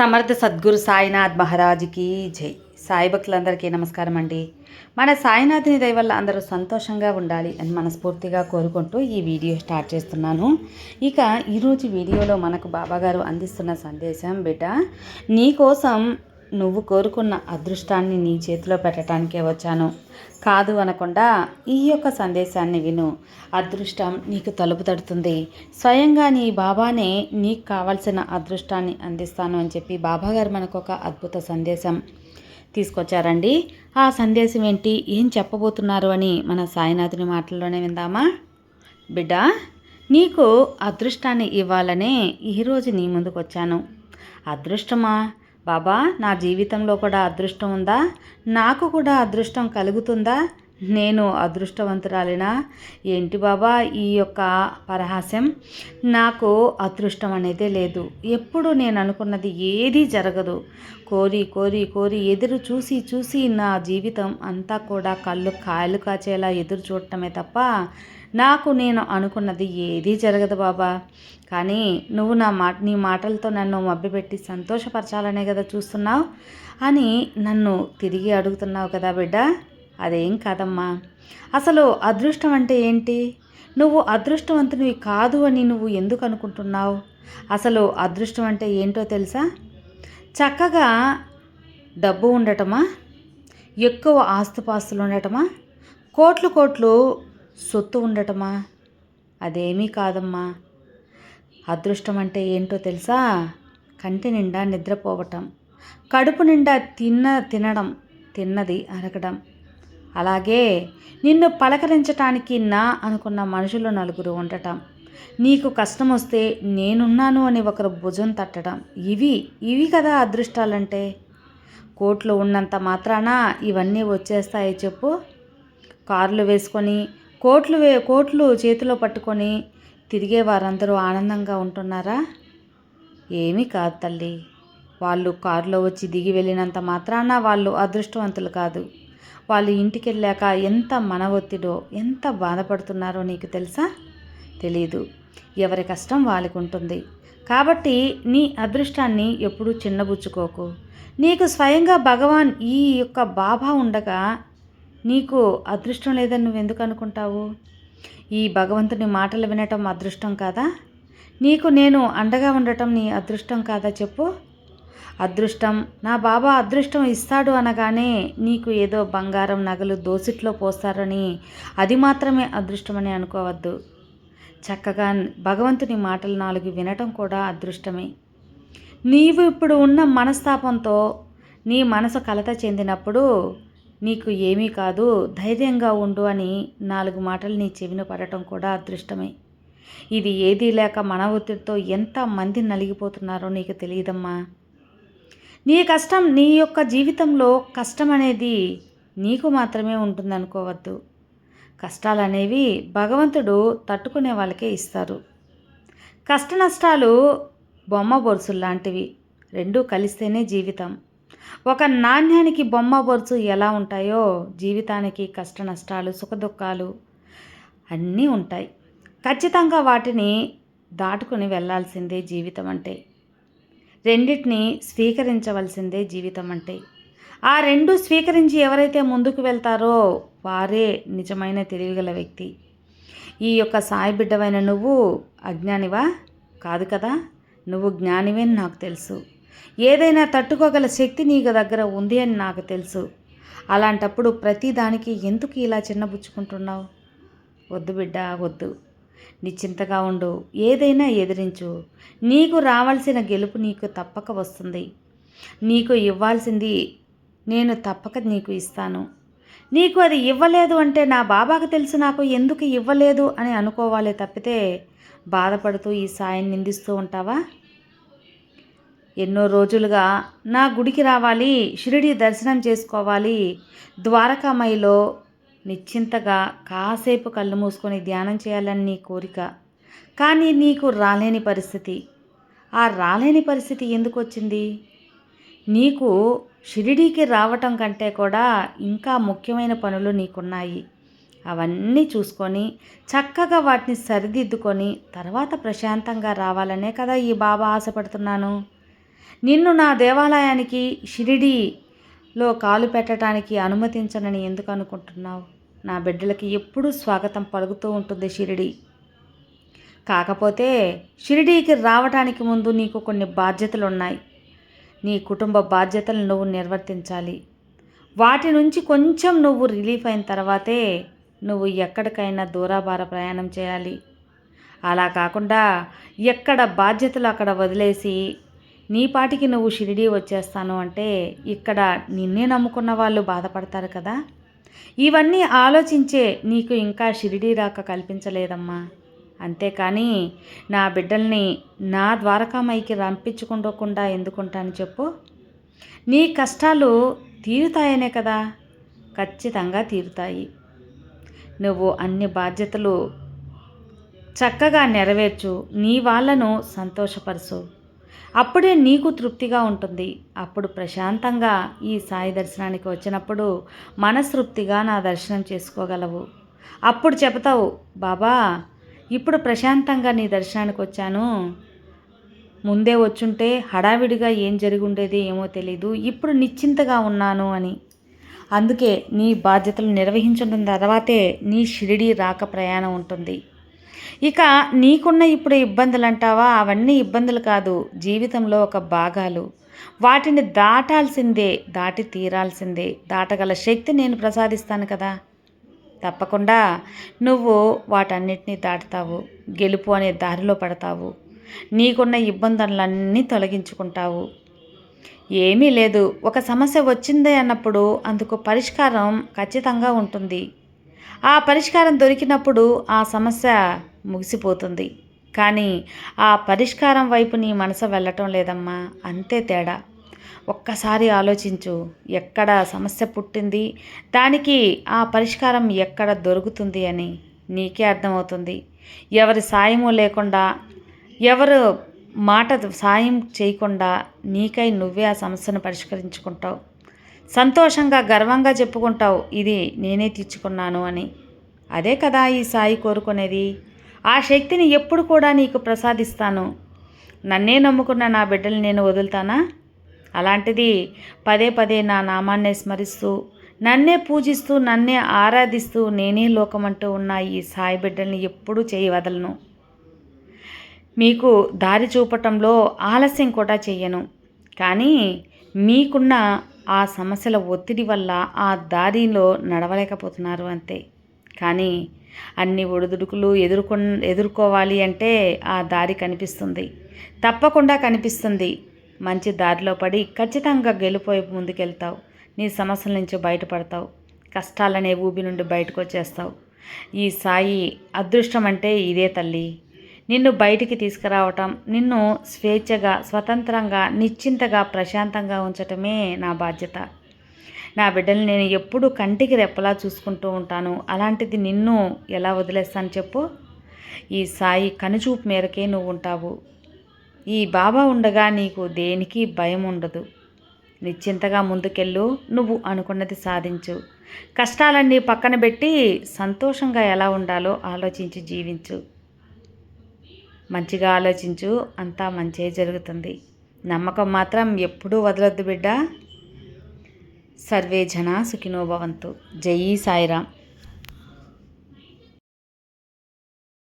సమర్థ సద్గురు సాయినాథ్ మహారాజ్కి జై. సాయి భక్తులందరికీ నమస్కారం అండి. మన సాయినాథుని దయ వల్ల అందరూ సంతోషంగా ఉండాలి అని మనస్ఫూర్తిగా కోరుకుంటూ ఈ వీడియో స్టార్ట్ చేస్తున్నాను. ఇక ఈరోజు వీడియోలో మనకు బాబాగారు అందిస్తున్న సందేశం బిడ్డ నీకోసం నువ్వు కోరుకున్న అదృష్టాన్ని నీ చేతిలో పెట్టడానికే వచ్చాను. కాదు అనకుండా ఈ యొక్క సందేశాన్ని విను. అదృష్టం నీకు తలుపు తడుతుంది. స్వయంగా నీ బాబానే నీకు కావాల్సిన అదృష్టాన్ని అందిస్తాను అని చెప్పి బాబా గారు మనకు ఒక అద్భుత సందేశం తీసుకొచ్చారండి. ఆ సందేశం ఏంటి? ఏం చెప్పబోతున్నారు అని మన సాయినాథుని మాటల్లోనే విందామా? బిడ్డ నీకు అదృష్టాన్ని ఇవ్వాలనే ఈరోజు నీ ముందుకు వచ్చాను అదృష్టమా? బాబా నా జీవితంలో కూడా అదృష్టం ఉందా? నాకు కూడా అదృష్టం కలుగుతుందా? నేను అదృష్టవంతురాలినా? ఏంటి బాబా ఈ యొక్క పరహాస్యం? నాకు అదృష్టం అనేదే లేదు. ఎప్పుడు నేను అనుకున్నది ఏదీ జరగదు. కోరి కోరి కోరి ఎదురు చూసి చూసి నా జీవితం అంతా కూడా కళ్ళు కాయలు కాచేలా ఎదురు చూడటమే తప్ప నాకు నేను అనుకున్నది ఏదీ జరగదు బాబా. కానీ నువ్వు నా మాట నీ మాటలతో నన్ను మభ్యపెట్టి సంతోషపరచాలనే కదా చూస్తున్నావు అని నన్ను తిరిగి అడుగుతున్నావు కదా బిడ్డ. అదేం కాదమ్మా. అసలు అదృష్టం అంటే ఏంటి? నువ్వు అదృష్టవంతునివి కాదు అని నువ్వు ఎందుకు అనుకుంటున్నావు? అసలు అదృష్టం అంటే ఏంటో తెలుసా? చక్కగా డబ్బు ఉండటమా? ఎక్కువ ఆస్తుపాస్తులు ఉండటమా? కోట్లు కోట్లు సొత్తు ఉండటమా? అదేమీ కాదమ్మా. అదృష్టం అంటే ఏంటో తెలుసా? కంటి నిండా నిద్రపోవటం. కడుపు నిండా తిన్న తినడం తిన్నది అరగడం. అలాగే నిన్ను పలకరించటానికి నా అనుకున్న మనుషులు నలుగురు ఉండటం. నీకు కష్టం వస్తే నేనున్నాను అని ఒకరు భుజం తట్టడం. ఇవి ఇవి కదా అదృష్టాలంటే. కోట్లు ఉన్నంత మాత్రాన ఇవన్నీ వచ్చేస్తాయి చెప్పు. కార్లు వేసుకొని కోట్లు వే కోట్లు చేతిలో పట్టుకొని తిరిగే వారందరూ ఆనందంగా ఉంటున్నారా? ఏమీ కాదు తల్లి. వాళ్ళు కారులో వచ్చి దిగి వెళ్ళినంత మాత్రాన వాళ్ళు అదృష్టవంతులు కాదు. వాళ్ళు ఇంటికి వెళ్ళాక ఎంత మన ఒత్తిడో ఎంత బాధపడుతున్నారో నీకు తెలుసా? తెలీదు. ఎవరి కష్టం వాళ్ళకు ఉంటుంది. కాబట్టి నీ అదృష్టాన్ని ఎప్పుడూ చిన్నబుచ్చుకోకు. నీకు స్వయంగా భగవాన్ ఈ యొక్క బాబా ఉండగా నీకు అదృష్టం లేదని నువ్వు ఎందుకు అనుకుంటావు? ఈ భగవంతుని మాటలు వినటం అదృష్టం కాదా? నీకు నేను అండగా ఉండటం నీ అదృష్టం కాదా చెప్పు? అదృష్టం. నా బాబా అదృష్టం ఇస్తాడు అనగానే నీకు ఏదో బంగారం నగలు దోసిట్లో పోస్తారని అది మాత్రమే అదృష్టమని అనుకోవద్దు. చక్కగా భగవంతుని మాటలు నాలుగు వినటం కూడా అదృష్టమే. నీవు ఇప్పుడు ఉన్న మనస్తాపంతో నీ మనసు కలత చెందినప్పుడు నీకు ఏమీ కాదు ధైర్యంగా ఉండు అని నాలుగు మాటలు నీ చెవిన పడటం కూడా అదృష్టమే. ఇది ఏదీ లేక మన ఒత్తిడితో ఎంత మంది నలిగిపోతున్నారో నీకు తెలియదమ్మా. నీ కష్టం నీ యొక్క జీవితంలో కష్టం అనేది నీకు మాత్రమే ఉంటుందనుకోవద్దు. కష్టాలు అనేవి భగవంతుడు తట్టుకునే వాళ్ళకే ఇస్తారు. కష్ట నష్టాలు బొమ్మ బొరుసులు లాంటివి రెండూ కలిస్తేనే జీవితం. ఒక నాణ్యానికి బొమ్మ బొరుసు ఎలా ఉంటాయో జీవితానికి కష్ట నష్టాలు సుఖదుఖాలు అన్నీ ఉంటాయి. ఖచ్చితంగా వాటిని దాటుకుని వెళ్ళాల్సిందే జీవితం అంటే రెండింటిని స్వీకరించవలసిందే జీవితం అంటే. ఆ రెండు స్వీకరించి ఎవరైతే ముందుకు వెళ్తారో వారే నిజమైన తెలివిగల వ్యక్తి. ఈ యొక్క సాయి బిడ్డవైన నువ్వు అజ్ఞానివా? కాదు కదా. నువ్వు జ్ఞానివే నాకు తెలుసు. ఏదైనా తట్టుకోగల శక్తి నీకు దగ్గర ఉంది అని నాకు తెలుసు. అలాంటప్పుడు ప్రతిదానికి ఎందుకు ఇలా చిన్నబుచ్చుకుంటున్నావు వద్దు బిడ్డ వద్దు. నిశ్చింతగా ఉండు. ఏదైనా ఎదిరించు. నీకు రావాల్సిన గెలుపు నీకు తప్పక వస్తుంది. నీకు ఇవ్వాల్సింది నేను తప్పక నీకు ఇస్తాను. నీకు అది ఇవ్వలేదు అంటే నా బాబాకు తెలుసు నాకు ఎందుకు ఇవ్వలేదు అని అనుకోవాలి తప్పితే బాధపడుతూ ఈ సాయం నిందిస్తూ ఉంటావా? ఎన్నో రోజులుగా నా గుడికి రావాలి షిరిడి దర్శనం చేసుకోవాలి ద్వారకామయిలో నిశ్చింతగా కాసేపు కళ్ళు మూసుకొని ధ్యానం చేయాలని నీ కోరిక. కానీ నీకు రాలేని పరిస్థితి. ఆ రాలేని పరిస్థితి ఎందుకు వచ్చింది? నీకు షిరిడీకి రావటం కంటే కూడా ఇంకా ముఖ్యమైన పనులు నీకున్నాయి. అవన్నీ చూసుకొని చక్కగా వాటిని సరిదిద్దుకొని తర్వాత ప్రశాంతంగా రావాలనే కదా ఈ బాబా ఆశపడుతున్నాను. నిన్ను నా దేవాలయానికి షిరిడీ లో కాలు పెట్టడానికి అనుమతించనని ఎందుకు అనుకుంటున్నావు? నా బిడ్డలకి ఎప్పుడూ స్వాగతం పలుకుతూ ఉంటుంది షిరిడి. కాకపోతే షిరిడీకి రావడానికి ముందు నీకు కొన్ని బాధ్యతలు ఉన్నాయి నీ కుటుంబ బాధ్యతలు నువ్వు నిర్వర్తించాలి. వాటి నుంచి కొంచెం నువ్వు రిలీఫ్ అయిన తర్వాతే నువ్వు ఎక్కడికైనా దూరాభార ప్రయాణం చేయాలి. అలా కాకుండా ఎక్కడ బాధ్యతలు అక్కడ వదిలేసి నీ పాటికి నువ్వు షిరిడీ వచ్చేస్తాను అంటే ఇక్కడ నిన్నే నమ్ముకున్న వాళ్ళు బాధపడతారు కదా? ఇవన్నీ ఆలోచించే నీకు ఇంకా షిరిడీ రాక కల్పించలేదమ్మా. అంతేకాని నా బిడ్డల్ని నా ద్వారకామైకి రంపించుకుండకుండా ఎందుకుంటాను చెప్పు? నీ కష్టాలు తీరుతాయనే కదా? ఖచ్చితంగా తీరుతాయి. నువ్వు అన్ని బాధ్యతలు చక్కగా నెరవేర్చు. నీ వాళ్ళను సంతోషపరచు. అప్పుడే నీకు తృప్తిగా ఉంటుంది. అప్పుడు ప్రశాంతంగా ఈ సాయి దర్శనానికి వచ్చినప్పుడు మనస్తృప్తిగా నా దర్శనం చేసుకోగలవు. అప్పుడు చెబుతావు బాబా ఇప్పుడు ప్రశాంతంగా నీ దర్శనానికి వచ్చాను. ముందే వచ్చుంటే హడావిడిగా ఏం జరిగి ఉండేది ఏమో తెలీదు. ఇప్పుడు నిశ్చింతగా ఉన్నాను అని. అందుకే నీ బాధ్యతలు నిర్వహించుకున్న తర్వాతే నీ షిరిడి రాక ప్రయాణం ఉంటుంది. ఇక నీకున్న ఇప్పుడు ఇబ్బందులు అంటావా అవన్నీ ఇబ్బందులు కాదు. జీవితంలో ఒక భాగాలు. వాటిని దాటాల్సిందే దాటి తీరాల్సిందే. దాటగల శక్తి నేను ప్రసాదిస్తాను కదా. తప్పకుండా నువ్వు వాటన్నిటినీ దాటుతావు. గెలుపు అనే దారిలో పడతావు. నీకున్న ఇబ్బందులన్నీ తొలగించుకుంటావు. ఏమీ లేదు. ఒక సమస్య వచ్చిందే అన్నప్పుడు అందుకు పరిష్కారం ఖచ్చితంగా ఉంటుంది. ఆ పరిష్కారం దొరికినప్పుడు ఆ సమస్య ముగిసిపోతుంది. కానీ ఆ పరిష్కారం వైపు నీ మనసు వెళ్ళటం లేదమ్మా అంతే తేడా. ఒక్కసారి ఆలోచించు ఎక్కడ సమస్య పుట్టింది దానికి ఆ పరిష్కారం ఎక్కడ దొరుకుతుంది అని నీకే అర్థమవుతుంది. ఎవరి సాయము లేకుండా ఎవరు మాట సాయం చేయకుండా నీకై నువ్వే ఆ సమస్యను పరిష్కరించుకుంటావు. సంతోషంగా గర్వంగా చెప్పుకుంటావు. ఇది నేనే తీర్చుకున్నాను అని. అదే కదా ఈ సాయి కోరుకునేది. ఆ శక్తిని ఎప్పుడు కూడా నీకు ప్రసాదిస్తాను. నన్నే నమ్ముకున్న నా బిడ్డలు నేను వదులుతానా? అలాంటిది పదే పదే నా నామాన్నే స్మరిస్తూ నన్నే పూజిస్తూ నన్నే ఆరాధిస్తూ నేనే లోకమంటూ ఉన్న ఈ సాయి బిడ్డల్ని ఎప్పుడూ చేయి వదలను. మీకు దారి చూపటంలో ఆలస్యం కూడా చెయ్యను. కానీ మీకున్న ఆ సమస్యల ఒత్తిడి వల్ల ఆ దారిలో నడవలేకపోతున్నారు అంతే. కానీ అన్ని ఒడిదుడుకులు ఎదుర్కొ ఎదుర్కోవాలి అంటే ఆ దారి కనిపిస్తుంది. తప్పకుండా కనిపిస్తుంది. మంచి దారిలో పడి ఖచ్చితంగా గెలిపోయి ముందుకెళ్తావు. నీ సమస్యల నుంచి బయటపడతావు. కష్టాలనే ఊబి నుండి బయటకు వచ్చేస్తావు ఈ సాయి అదృష్టం అంటే ఇదే తల్లి. నిన్ను బయటికి తీసుకురావటం నిన్ను స్వేచ్ఛగా స్వతంత్రంగా నిశ్చింతగా ప్రశాంతంగా ఉంచటమే నా బాధ్యత. నా బిడ్డలు నేను ఎప్పుడు కంటికి రెప్పలా చూసుకుంటూ ఉంటాను. అలాంటిది నిన్ను ఎలా వదిలేస్తాను చెప్పు? ఈ సాయి కనుచూపు మేరకే నువ్వు ఉంటావు ఈ బాబా ఉండగా నీకు దేనికి భయం ఉండదు. నిశ్చింతగా ముందుకెళ్ళు నువ్వు అనుకున్నది సాధించు. కష్టాలన్నీ పక్కన పెట్టి సంతోషంగా ఎలా ఉండాలో ఆలోచించి జీవించు. మంచిగా ఆలోచించు అంతా మంచి జరుగుతుంది. నమ్మకం మాత్రం ఎప్పుడూ వదలొద్దు బిడ్డ. సర్వే జన సుఖినోభవంతు జై సాయిరామ్.